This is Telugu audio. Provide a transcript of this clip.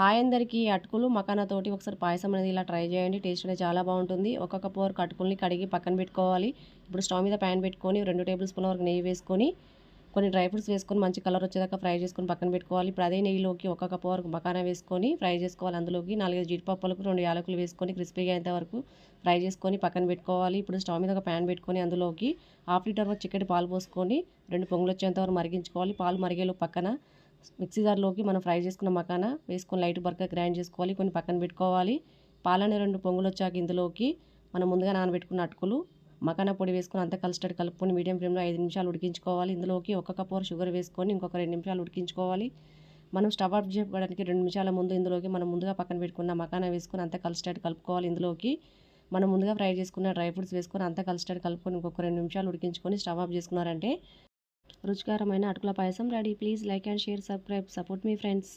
హాయ్ అందరికీ. అటుకులు మకానాతోటి ఒకసారి పాయసం అనేది ఇలా ట్రై చేయండి. టేస్ట్ అనేది చాలా బాగుంటుంది. ఒక్కొక్క కప్పు వరకు అటుకుల్ని కడిగి పక్కన పెట్టుకోవాలి. ఇప్పుడు స్టవ్ మీద ప్యాన్ పెట్టుకొని రెండు టేబుల్ స్పూన్ వరకు నెయ్యి వేసుకొని కొన్ని డ్రై ఫ్రూట్స్ వేసుకొని మంచి కలర్ వచ్చేదాకా ఫ్రై చేసుకొని పక్కన పెట్టుకోవాలి. ఇప్పుడు అదే నెయ్యిలోకి ఒక్కొక్క కప్పు వరకు మకానా వేసుకొని ఫ్రై చేసుకోవాలి. అందులోకి నాలుగైదు జీడిపప్పులకు రెండు యాలకులు వేసుకొని క్రిస్పీగా అయ్యేంత వరకు ఫ్రై చేసుకొని పక్కన పెట్టుకోవాలి. ఇప్పుడు స్టవ్ మీద ఒక ప్యాన్ పెట్టుకొని అందులోకి హాఫ్ లీటర్ వరకు చిక్కటి పాలు పోసుకొని రెండు పొంగులు వచ్చేంత వరకు మరిగించుకోవాలి. పాలు మరిగేలో పక్కన మిక్సీ జార్లోకి మనం ఫ్రై చేసుకున్న మకానా వేసుకొని లైట్ బర్గా గ్రైండ్ చేసుకోవాలి కొన్ని పక్కన పెట్టుకోవాలి. పాలని రెండు పొంగులు వచ్చాక ఇందులోకి మనం ముందుగా నానబెట్టుకున్న అటుకులు మకానా పొడి వేసుకొని అంత కలిసిటట్టు కలుపుకొని మీడియం ఫ్లేమ్లో ఐదు నిమిషాలు ఉడికించుకోవాలి. ఇందులోకి ఒక కప్పు షుగర్ వేసుకొని ఇంకొక రెండు నిమిషాలు ఉడికించుకోవాలి. మనం స్టవ్ ఆఫ్ చేసుకోవడానికి రెండు నిమిషాల ముందు ఇందులోకి మనం ముందుగా పక్కన పెట్టుకున్న మకానా వేసుకొని అంత కలిసిటట్టు కలుపుకోవాలి. ఇందులోకి మనం ముందుగా ఫ్రై చేసుకున్న డ్రై ఫ్రూట్స్ వేసుకొని అంతా కలిసిటట్టు కలుపుకొని ఇంకొక రెండు నిమిషాలు ఉడికించుకొని స్టవ్ ఆఫ్ చేసుకున్నారంటే రుచికరమైన అటుకుల పాయసం. Ready. Please like and share subscribe. Support me friends.